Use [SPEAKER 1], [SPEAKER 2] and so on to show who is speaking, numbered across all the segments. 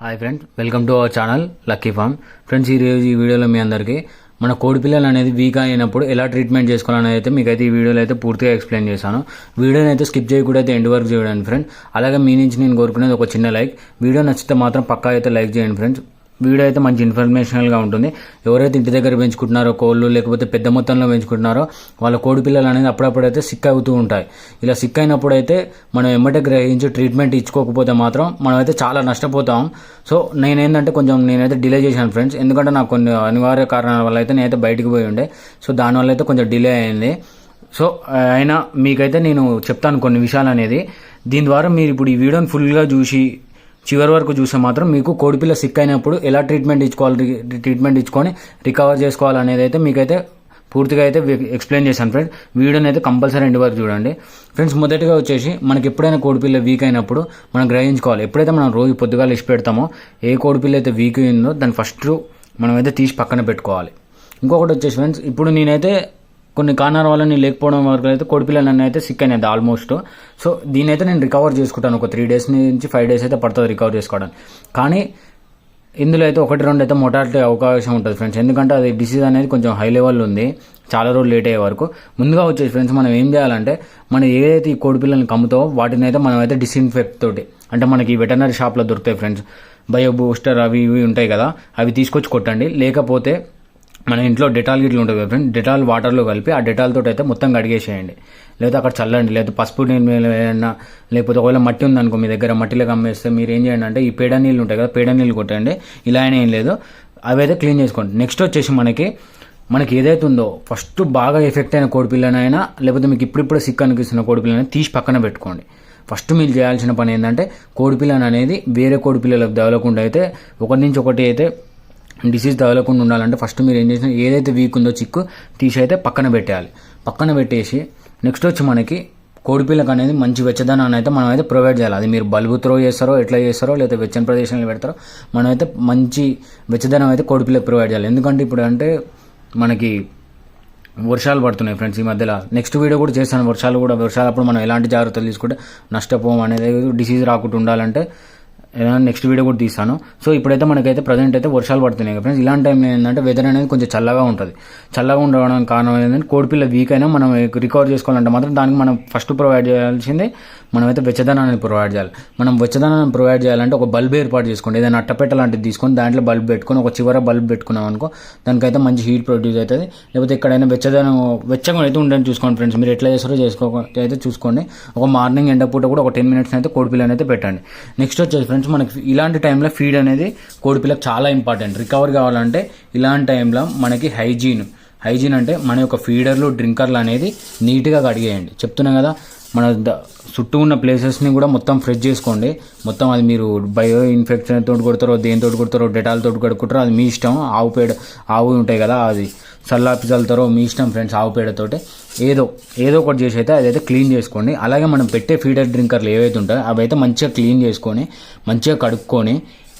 [SPEAKER 1] Hi friends welcome to our channel lucky farm friends ఈ రోజు ఈ వీడియోలో మీ అందరికీ మన కోడి పిల్లలు అనేది వీక్ అయినప్పుడు ఎలా ట్రీట్మెంట్ చేసుకోవాలని అయితే మీకు అయితే ఈ వీడియోలో అయితే పూర్తిగా ఎక్స్ప్లెయిన్ చేశాను. వీడియోని అయితే స్కిప్ చేయకుండా అయితే ఎండ్ వరకు చూడండి ఫ్రెండ్ అలాగే మీ నుంచి నేను కోరుకునేది ఒక చిన్న లైక్ వీడియో నచ్చితే మాత్రం పక్కా అయితే లైక్ చేయండి ఫ్రెండ్స్ వీడియో అయితే మంచి ఇన్ఫర్మేషనల్గా ఉంటుంది. ఎవరైతే ఇంటి దగ్గర పెంచుకుంటున్నారో కోళ్ళు లేకపోతే పెద్ద మొత్తంలో పెంచుకుంటున్నారో వాళ్ళ కోడి పిల్లలు అనేది అప్పుడప్పుడు అయితే సిక్ అవుతూ ఉంటాయి. ఇలా సిక్ అయినప్పుడు అయితే మనం ఎమ్మటే గ్రహించి ట్రీట్మెంట్ ఇచ్చుకోకపోతే మాత్రం మనమైతే చాలా నష్టపోతాం. సో నేనేంటంటే కొంచెం నేనైతే డిలే చేశాను ఫ్రెండ్స్ ఎందుకంటే నాకు కొన్ని అనివార్య కారణాల వల్ల అయితే నేనైతే బయటికి పోయి ఉండే. సో దానివల్ల అయితే కొంచెం డిలే అయింది. సో అయినా మీకైతే నేను చెప్తాను కొన్ని విషయాలు అనేది దీని ద్వారా మీరు ఇప్పుడు ఈ వీడియోని ఫుల్గా చూసి చివరి వరకు చూస్తే మాత్రం మీకు కోడిపిల్ల సిక్ అయినప్పుడు ఎలా ట్రీట్మెంట్ ఇచ్చుకోవాలి ట్రీట్మెంట్ ఇచ్చుకొని రికవర్ చేసుకోవాలి అనేది అయితే మీకైతే పూర్తిగా అయితే ఎక్స్ప్లెయిన్ చేశాను ఫ్రెండ్స్ వీడియోని అయితే కంపల్సరీ ఎండ్ వరకు చూడండి. ఫ్రెండ్స్ మొదటిగా వచ్చేసి మనకి ఎప్పుడైనా కోడిపిల్ల వీక్ అయినప్పుడు మనం గ్రహించుకోవాలి. ఎప్పుడైతే మనం రోజు పొద్దుగా ఇష్ట పెడతామో ఏ కోడిపిల్ల అయితే వీక్ అయిందో దాన్ని ఫస్ట్ మనం అయితే తీసి పక్కన పెట్టుకోవాలి. ఇంకొకటి వచ్చేసి ఫ్రెండ్స్ ఇప్పుడు నేనైతే కొన్ని కారణాల వల్ల నేను లేకపోవడం వరకు అయితే కోడిపిల్ల నన్ను అయితే సిక్ అనేది ఆల్మోస్ట్ సో దీని అయితే నేను రికవర్ చేసుకుంటాను. ఒక త్రీ డేస్ నుంచి ఫైవ్ డేస్ అయితే పడుతుంది రికవర్ చేసుకోవడానికి కానీ ఇందులో అయితే ఒకటి రెండు అయితే మొటాలిటీ అవకాశం ఉంటుంది ఫ్రెండ్స్ ఎందుకంటే అది డిసీజ్ అనేది కొంచెం హై లెవెల్ ఉంది. చాలా రోజులు లేట్ అయ్యే వరకు. ముందుగా వచ్చేసి ఫ్రెండ్స్ మనం ఏం చేయాలంటే మనం ఏదైతే ఈ కోడిపిల్లల్ని కమ్ముతో కమ్ముతావో వాటిని అయితే మనం అయితే డిస్ఇన్ఫెక్ట్ తోటి అంటే మనకి వెటనరీ షాప్లో దొరుకుతాయి ఫ్రెండ్స్ బయో బూస్టర్ అవి ఇవి ఉంటాయి కదా అవి తీసుకొచ్చి కొట్టండి. లేకపోతే మన ఇంట్లో డెటాల్ గిట్లు ఉంటుంది కదా ఫ్రెండ్ డెటాల్ వాటర్లో కలిపి ఆ డెటాల్ తోటి అయితే మొత్తం కడిగేసేయండి. లేదా అక్కడ చల్లండి లేదా పసుపు నీళ్ళు మీద ఏదైనా లేకపోతే ఒకవేళ మట్టి ఉందనుకో మీ దగ్గర మట్టిలో కమ్మేస్తే మీరు ఏం చేయండి అంటే ఈ పేడ నీళ్ళు ఉంటాయి కదా పేడ నీళ్ళు కొట్టండి. ఇలా అయినా ఏం లేదు. అవి అయితే క్లీన్ చేసుకోండి. నెక్స్ట్ వచ్చేసి మనకి మనకి ఏదైతే ఉందో ఫస్ట్ బాగా ఎఫెక్ట్ అయిన కోడిపిల్లనైనా లేకపోతే మీకు ఇప్పుడిప్పుడు సిక్ అనిపిస్తున్న కోడిపిల్లని తీసి పక్కన పెట్టుకోండి. ఫస్ట్ మీరు చేయాల్సిన పని ఏంటంటే కోడిపిల్లని అనేది వేరే కోడిపిల్లలకు తగలకుండా అయితే ఒకటి నుంచి ఒకటి అయితే డిసీజ్ తగలకుండా ఉండాలంటే ఫస్ట్ మీరు ఏం చేసిన ఏదైతే వీక్ ఉందో చిక్కు తీసి అయితే పక్కన పెట్టేయాలి. పక్కన పెట్టేసి నెక్స్ట్ వచ్చి మనకి కోడిపిల్లకి అనేది మంచి వెచ్చదనాన్ని అయితే మనం అయితే ప్రొవైడ్ చేయాలి. అది మీరు బల్బు త్రో చేస్తారో ఎట్లా చేస్తారో లేదా వెచ్చని ప్రదేశంలో పెడతారో మనం అయితే మంచి వెచ్చదనం అయితే కోడిపిల్లకి ప్రొవైడ్ చేయాలి. ఎందుకంటే ఇప్పుడు అంటే మనకి వర్షాలు పడుతున్నాయి ఫ్రెండ్స్ ఈ మధ్యలో. నెక్స్ట్ వీడియో కూడా చేస్తాను. వర్షాలు కూడా వర్షాలప్పుడు మనం ఎలాంటి జాగ్రత్తలు తీసుకుంటే నష్టపోం అనేది డిసీజ్ రాకుండా ఉండాలంటే నెక్స్ట్ వీడియో కూడా తీస్తాను. సో ఇప్పుడైతే మనకైతే ప్రజెంట్ అయితే వర్షాలు పడుతున్నాయి ఫ్రెండ్స్ ఇలాంటి టైంలో ఏంటంటే వెదర్ అనేది కొంచెం చల్లగా ఉంటుంది. చల్లగా ఉండడానికి కారణం ఏంటంటే కోడిపిల్ల వీక్ అయినా మనం రికవర్ చేసుకోవాలంటే మాత్రం దానికి మనం ఫస్ట్ ప్రొవైడ్ చేయాల్సిందే మనమైతే వెచ్చదనాన్ని ప్రొవైడ్ చేయాలి. మనం వెచ్చదనాన్ని ప్రొవైడ్ చేయాలంటే ఒక బల్బ్ ఏర్పాటు చేసుకోండి. ఏదైనా అట్టపెట్ట లాంటిది తీసుకొని దాంట్లో బల్బ్ పెట్టుకొని ఒక చివర బల్బ్ పెట్టుకున్నాం అనుకో దానికైతే మంచి హీట్ ప్రొడ్యూస్ అవుతుంది. లేకపోతే ఎక్కడైనా వెచ్చదనం వెచ్చగా అయితే ఉండని చూసుకోండి ఫ్రెండ్స్ మీరు ఎట్లా చేస్తారో చేసుకో అయితే చూసుకోండి. ఒక మార్నింగ్ ఎండ పూట కూడా ఒక టెన్ మినిట్స్ అయితే కోడిపిల్లని అయితే పెట్టండి. నెక్స్ట్ వచ్చేసి ఫ్రెండ్స్ మనకి ఇలాంటి టైంలో ఫీడ్ అనేది కోడిపిల్లకి చాలా ఇంపార్టెంట్ రికవర్ కావాలంటే ఇలాంటి టైంలో మనకి హైజీన్ హైజీన్ అంటే మన యొక్క ఫీడర్లు డ్రింకర్లు అనేది నీట్గా కడిగేయండి చెప్తున్నాం కదా మన ద- చుట్టూ ఉన్న ప్లేసెస్ని కూడా మొత్తం ఫ్రెష్ చేసుకోండి. మొత్తం అది మీరు బయో ఇన్ఫెక్షన్ తోటి కొడతారో దేనితో కొడతారో డెటాల్ తోటి కడుక్కుంటారో అది మీ ఇష్టం. ఆవు పేడ ఆవు ఉంటాయి కదా అది సల్లాపి చల్లుతారో మీ ఇష్టం ఫ్రెండ్స్ ఆవు పేడతోటి ఏదో ఏదో ఒకటి చేసి అయితే అదైతే క్లీన్ చేసుకోండి. అలాగే మనం పెట్టే ఫీడర్ డ్రింకర్లు ఏవైతే ఉంటాయో అవైతే మంచిగా క్లీన్ చేసుకొని మంచిగా కడుక్కొని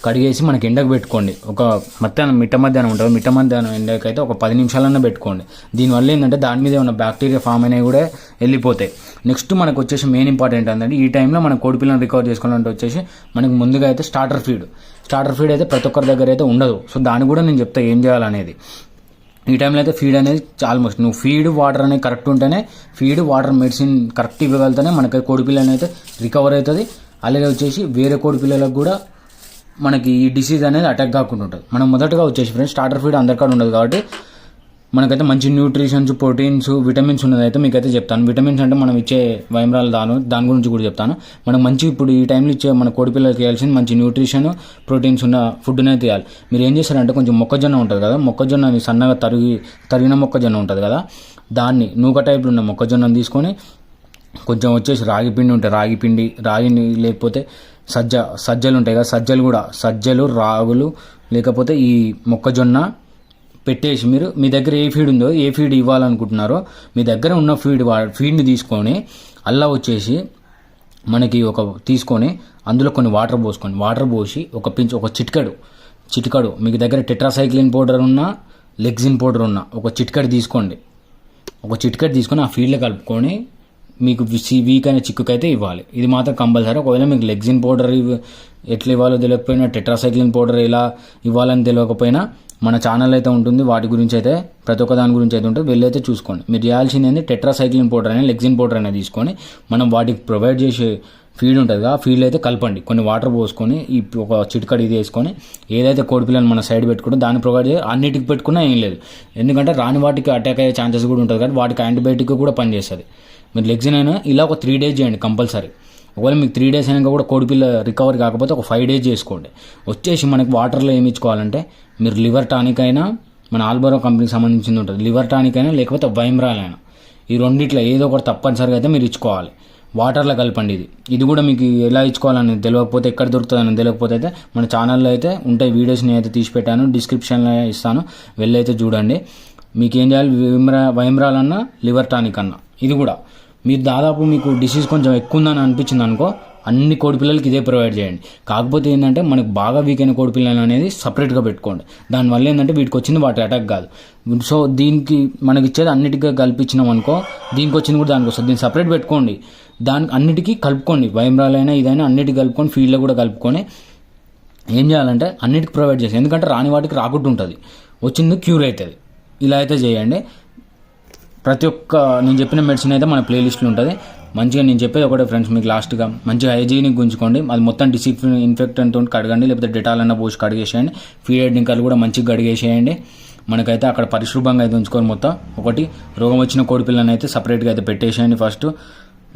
[SPEAKER 1] కడిగేసి మనకి ఎండకు పెట్టుకోండి. ఒక మధ్యాహ్నం మిట్ట మధ్యాహ్నం ఉంటుంది. మిట్ట మధ్యాహ్నం ఎండకైతే అయితే ఒక పది నిమిషాలన్నా పెట్టుకోండి. దీనివల్ల ఏంటంటే దాని మీద ఉన్న బ్యాక్టీరియా ఫామ్ అనేవి కూడా వెళ్ళిపోతాయి. నెక్స్ట్ మనకు వచ్చేసి మెయిన్ ఇంపార్టెంట్ ఏంటంటే ఈ టైంలో మన కోడిపిల్లని రికవర్ చేసుకోవాలంటే వచ్చేసి మనకి ముందుగా అయితే స్టార్టర్ ఫీడ్ స్టార్టర్ ఫీడ్ అయితే ప్రతి ఒక్కరి దగ్గర అయితే ఉండదు. సో దాన్ని కూడా నేను చెప్తా ఏం చేయాలనేది. ఈ టైంలో అయితే ఫీడ్ అనేది ఆల్మోస్ట్ నువ్వు ఫీడ్ వాటర్ అనేది కరెక్ట్ ఉంటేనే ఫీడ్ వాటర్ మెడిసిన్ కరెక్ట్ ఇవ్వగలితేనే మనకి కోడిపిల్ల అనేది రికవర్ అవుతుంది. అలాగే వచ్చేసి వేరే కోడిపిల్లలకు కూడా మనకి ఈ డిసీజ్ అనేది అటాక్ కాకుండా ఉంటుంది. మనం మొదటగా వచ్చేసి ఫ్రెండ్స్ స్టార్టర్ ఫీడ్ అందరికాడ ఉండదు కాబట్టి మనకైతే మంచి న్యూట్రిషన్స్ ప్రోటీన్స్ విటమిన్స్ ఉన్నదైతే మీకైతే చెప్తాను. విటమిన్స్ అంటే మనం ఇచ్చే వైమరాలు దాని దాని గురించి కూడా చెప్తాను. మనకు మంచి ఇప్పుడు ఈ టైంలో ఇచ్చే మన కోడిపిల్లలకి ఇవ్వాల్సింది మంచి న్యూట్రిషన్ ప్రోటీన్స్ ఉన్న ఫుడ్నే తీయాలి మీరు ఏం చేస్తారంటే కొంచెం మొక్కజొన్న ఉంటుంది కదా మొక్కజొన్న సన్నగా తరిగి తరిగిన మొక్కజొన్న ఉంటుంది కదా దాన్ని నూక టైప్లో ఉన్న మొక్కజొన్నను తీసుకొని కొంచెం వచ్చేసి రాగి పిండి ఉంటే రాగి పిండి రాగిని లేకపోతే సజ్జ సజ్జలు ఉంటాయి కదా సజ్జలు కూడా. సజ్జలు రాగులు లేకపోతే ఈ మొక్కజొన్న పెట్టేసి మీరు మీ దగ్గర ఏ ఫీడ్ ఉందో ఏ ఫీడ్ ఇవ్వాలనుకుంటున్నారో మీ దగ్గర ఉన్న ఫీడ్ వా- ఫీడ్ని తీసుకొని అల్లా వచ్చేసి మనకి ఒక తీసుకొని అందులో కొన్ని వాటర్ పోసుకోండి వాటర్ పోసి ఒక పించ్ ఒక చిటికడు చిటికడు మీకు దగ్గర టెట్రాసైక్లిన్ పౌడర్ ఉన్నా లెగ్జిన్ పౌడర్ ఉన్నా ఒక చిటికడు తీసుకోండి. ఒక చిటికెట్ తీసుకొని ఆ ఫీల్డ్లో కలుపుకొని మీకు వీక్ అయిన చిక్కుకైతే ఇవ్వాలి. ఇది మాత్రం కంపల్సరీ. ఒకవేళ మీకు లెగ్జిన్ పౌడర్ ఎట్లా ఇవ్వాలో తెలియకపోయినా టెట్రాసైక్లిన్ పౌడర్ ఎలా ఇవ్వాలని తెలియకపోయినా మన ఛానల్ అయితే ఉంటుంది. వాటి గురించి అయితే ప్రతి ఒక్క దాని గురించి అయితే ఉంటుంది. వెళ్ళైతే చూసుకోండి. మీరు చేయాల్సింది ఏంటి టెట్రాసైక్లిన్ పౌడర్ అయినా లెగ్జిన్ పౌడర్ అయినా తీసుకొని మనం వాటికి ప్రొవైడ్ చేసే ఫీడ్ ఉంటుంది కదా ఆ ఫీడ్ అయితే కలపండి. కొన్ని వాటర్ పోసుకొని ఈ ఒక చిటికడి ఇది వేసుకొని ఏదైతే కోడిపిల్లని మన సైడ్ పెట్టుకుంటే దాన్ని ప్రొవైడ్ చేయాలి అన్నిటికి పెట్టుకున్నా ఏం లేదు. ఎందుకంటే రాని వాటికి అటాక్ అయ్యే ఛాన్సెస్ కూడా ఉంటుంది కాబట్టి వాటికి యాంటీబయాటిక్ కూడా పనిచేస్తుంది. మీరు లెగ్జిన్ అయినా ఇలా ఒక త్రీ డేస్ చేయండి కంపల్సరీ. ఒకవేళ మీకు త్రీ డేస్ అయినాక కూడా కోడిపిల్ల రికవర్ కాకపోతే ఒక ఫైవ్ డేస్ చేసుకోండి. వచ్చేసి మనకి వాటర్లో ఏమి ఇచ్చుకోవాలంటే మీరు లివర్ టానిక్ అయినా మన ఆల్బరో కంపెనీకి సంబంధించింది ఉంటుంది. లివర్ టానిక్ అయినా లేకపోతే వైమ్రాల్ అయినా. ఈ రెండిట్లో ఏదో ఒకటి తప్పనిసరిగా అయితే మీరు ఇచ్చుకోవాలి. వాటర్లో కలపండి ఇది. ఇది కూడా మీకు ఎలా ఇచ్చుకోవాలని తెలియకపోతే ఎక్కడ దొరుకుతుందని తెలియకపోతే అయితే మన ఛానల్లో అయితే ఉంటాయి వీడియోస్ నేను అయితే తీసి పెట్టాను డిస్క్రిప్షన్లో ఇస్తాను. వెళ్ళైతే చూడండి. మీకు ఏం చేయాలి? వైమ్రా వైమ్రాల్ లివర్ టానిక్ అన్న. ఇది కూడా. మీరు దాదాపు మీకు డిసీజ్ కొంచెం ఎక్కువ ఉందని అనిపించింది అనుకో అన్ని కోడిపిల్లలకి ఇదే ప్రొవైడ్ చేయండి. కాకపోతే ఏంటంటే మనకు బాగా వీక్ అయిన కోడిపిల్లలు అనేది సపరేట్గా పెట్టుకోండి. దానివల్ల ఏంటంటే వీటికి వచ్చింది వాటి అటాక్ కాదు. సో దీనికి మనకి ఇచ్చేది అన్నిటిగా కల్పించినాం అనుకో దీనికి వచ్చింది కూడా దానికి వస్తుంది. దీన్ని సపరేట్ పెట్టుకోండి. దానికి అన్నిటికీ కలుపుకోండి. వైమ్రాలైనా ఇదైనా అన్నిటికీ కలుపుకొని ఫీల్డ్లో కూడా కలుపుకొని ఏం చేయాలంటే అన్నిటికి ప్రొవైడ్ చేసి ఎందుకంటే రాని వాటికి రాకుండా ఉంటుంది. వచ్చింది క్యూర్ అవుతుంది ఇలా అయితే చేయండి. ప్రతి ఒక్క నేను చెప్పిన మెడిసిన్ అయితే మన ప్లేలిస్ట్లో ఉంటుంది. మంచిగా నేను చెప్పేది ఒకటే ఫ్రెండ్స్ మీకు లాస్ట్గా మంచిగా హైజీనిక్ గుంజుకోండి. అది మొత్తం డిసిక్ ఇన్ఫెక్టెంట్తో కడగండి లేకపోతే డెటాల్ అన్న పోసి కడిగేసేయండి. ఫీడ్ డింకర్లు కూడా మంచిగా కడిగేసేయండి. మనకైతే అక్కడ పరిశుభ్రంగా అయితే ఉంచుకొని మొత్తం ఒకటి రోగం వచ్చిన కోడిపిల్లని అయితే సపరేట్గా అయితే పెట్టేసేయండి ఫస్ట్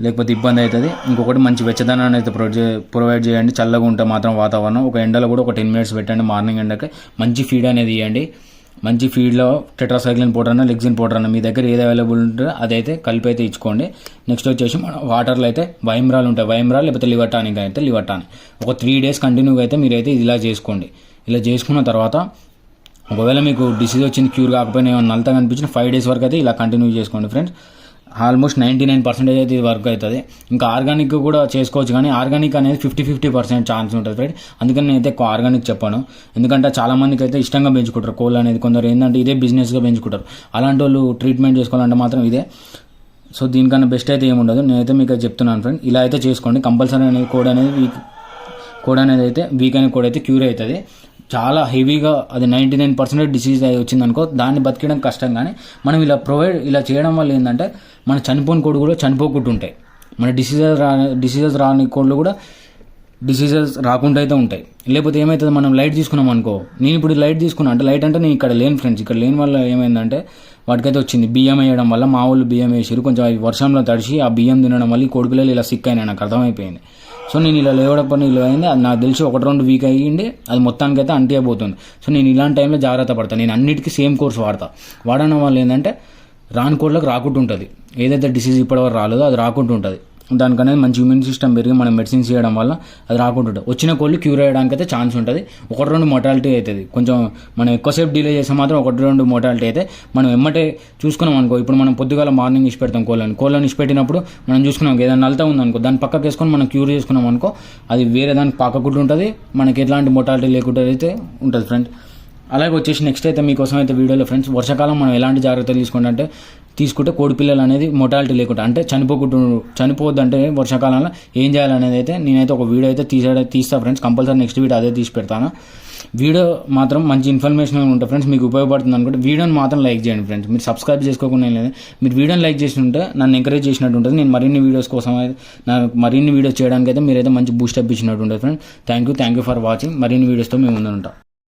[SPEAKER 1] లేకపోతే ఇబ్బంది అవుతుంది. ఇంకొకటి మంచి వెచ్చదనాన్ని అయితే ప్రొవైడ్ ప్రొవైడ్ చేయండి. చల్లగా ఉంటే మాత్రం వాతావరణం. ఒక ఎండలో కూడా ఒక టెన్ మినిట్స్ పెట్టండి మార్నింగ్ ఎండకి. మంచి ఫీడ్ అనేది ఇవ్వండి మంచి ఫీడ్లో టెట్రాసైక్లిన్ పౌడర్ అన్న లెగ్జిన్ పౌడర్ అన్న మీ దగ్గర ఏది అవైలబుల్ ఉంటుందో అదైతే కలిపి అయితే ఇచ్చుకోండి. నెక్స్ట్ వచ్చేసి మన వాటర్లో అయితే వైమ్రాల్ ఉంటాయి. వైమ్రాల్ లేకపోతే లివర్ టానిక్ అయితే లివర్ టానిక్. ఒక త్రీ డేస్ కంటిన్యూగా అయితే మీరైతే ఇలా చేసుకోండి. ఇలా చేసుకున్న తర్వాత ఒకవేళ మీకు డిసీజ్ వచ్చింది క్యూర్ కాకపోయినా ఏమైనా నల్లగా కనిపించిన ఫైవ్ డేస్ వరకు అయితే ఇలా కంటిన్యూ చేసుకోండి friends. Almost ninety nine percentage అయితే ఇది వర్క్ అవుతుంది. ఇంకా ఆర్గానిక్ కూడా చేసుకోవచ్చు కానీ ఆర్గానిక్ అనేది ఫిఫ్టీ ఫిఫ్టీ పర్సెంట్ ఛాన్స్ ఉంటుంది ఫ్రెండ్. అందుకని నేను అయితే ఎక్కువ ఆర్గానిక్ చెప్పాను. ఎందుకంటే చాలా మందికి అయితే ఇష్టంగా పెంచుకుంటారు కోళ్ళు అనేది. కొందరు ఏంటంటే ఇదే బిజినెస్గా పెంచుకుంటారు. అలాంటి వాళ్ళు ట్రీట్మెంట్ చేసుకోవాలంటే మాత్రం ఇదే. సో దీనికన్నా బెస్ట్ అయితే ఏముండదు నేనైతే మీకు చెప్తున్నాను ఫ్రెండ్. ఇలా అయితే చేసుకోండి. కంపల్సరీ అనేది కోడ్ అనేది వీక్ కోడ్ అనేది అయితే వీక్ అనే కోడ్ అయితే క్యూర్ అవుతుంది. చాలా హెవీగా అది నైంటీ నైన్ పర్సెంటేజ్ డిసీజ్ అయి వచ్చిందనుకో దాన్ని బతికడం కష్టం కానీ మనం ఇలా ప్రొవైడ్ ఇలా చేయడం వల్ల ఏంటంటే మన చనిపోయిన కోడి కూడా చనిపోకుండా ఉంటాయి మన డిసీజెస్ రా డిసీజెస్ రాని కోళ్ళు కూడా డిసీజెస్ రాకుండా అయితే ఉంటాయి. లేకపోతే ఏమవుతుంది మనం లైట్ తీసుకున్నాం అనుకో నేను ఇప్పుడు లైట్ తీసుకున్నా అంటే లైట్ అంటే నేను ఇక్కడ లేని ఫ్రెండ్స్ ఇక్కడ లేని వల్ల ఏమైందంటే వాటికైతే వచ్చింది. బియ్యం వేయడం వల్ల మా వాళ్ళు బియ్యం వేసారు కొంచెం వర్షంలో తడిసి ఆ బియ్యం తినడం వల్ల ఈ కోడిపిల్లలు ఇలా సిక్ అయినా నాకు అర్థమైపోయింది. సో నేను ఇలా లేవడం ఇలా అయింది. అది నాకు తెలిసి ఒకటి రెండు వీక్ అయ్యింది. అది మొత్తానికైతే అంటే అయిపోతుంది సో నేను ఇలాంటి టైంలో జాగ్రత్త పడతాను నేను అన్నిటికీ సేమ్ కోర్స్ వాడతా. వాడడం వల్ల ఏంటంటే రాని కోళ్ళకి రాకుండా ఉంటుంది ఏదైతే డిసీజ్ ఇప్పటివరకు రాలేదో అది రాకుండా ఉంటుంది దానికనేది మంచి ఇమ్యూన్ సిస్టమ్ పెరిగి మనం మెడిసిన్స్ చేయడం వల్ల అది రాకుండా వచ్చిన కోళ్ళు క్యూర్ అయ్యడానికి అయితే ఛాన్స్ ఉంటుంది. ఒకటి రెండు మొటాలిటీ అవుతుంది. కొంచెం మనం ఎక్కువసేపు డిలే చేస్తే మాత్రం ఒకటి రెండు మొటాలిటీ అయితే మనం ఎమ్మటే చూసుకున్నాం అనుకో ఇప్పుడు మనం పొద్దుగాల మార్నింగ్ ఇచ్చి పెడతాం కోళ్ళని. కోళ్ళని ఇచ్చి పెట్టినప్పుడు మనం చూసుకున్నాం ఏదైనా నలత ఉందనుకో దాన్ని పక్కకు వేసుకొని మనం క్యూర్ చేసుకున్నాం అనుకో అది వేరే దానికి పాకకుండా ఉంటుంది. మనకి ఎట్లాంటి మొటాలిటీ లేకుండా అయితే ఉంటుంది ఫ్రెండ్ అలాగే వచ్చేసి నెక్స్ట్ అయితే మీకోసం అయితే వీడియోలో ఫ్రెండ్స్ వర్షాకాలం మనం ఎలాంటి జాగ్రత్తలు తీసుకుంటే తీసుకుంటే కోడిపిల్లలు అనేది మొటాలిటీ లేకుండా అంటే చనిపోకుండా చనిపోవద్దు అంటే వర్షాకాలంలో ఏం చేయాలనేది అయితే నేనైతే ఒక వీడియో అయితే తీసా తీస్తా ఫ్రెండ్స్ కంపల్సరీ నెక్స్ట్ వీడియో అదే తీసి పెడతాను. వీడియో మాత్రం మంచి ఇన్ఫర్మేషన్ ఉంటుంది ఫ్రెండ్స్ మీకు ఉపయోగపడుతుంది అనుకుంటే వీడియోని మాత్రం లైక్ చేయండి ఫ్రెండ్స్ మీరు సబ్స్క్రైబ్ చేసుకోకుండా లేదు. మీరు వీడియోని లైక్ చేసి ఉంటే నన్ను ఎంకరేజ్ చేసినట్టు ఉంటుంది. నేను మరిన్ని వీడియోస్ కోసం అయితే నాకు మరిన్ని వీడియోస్ చేయడానికి అయితే మీరైతే మంచి బూస్టప్ ఇచ్చినట్టు ఉంటుంది friends thank you thank you for watching మరిన్ని వీడియోస్తో మేము ముందు ఉంటాం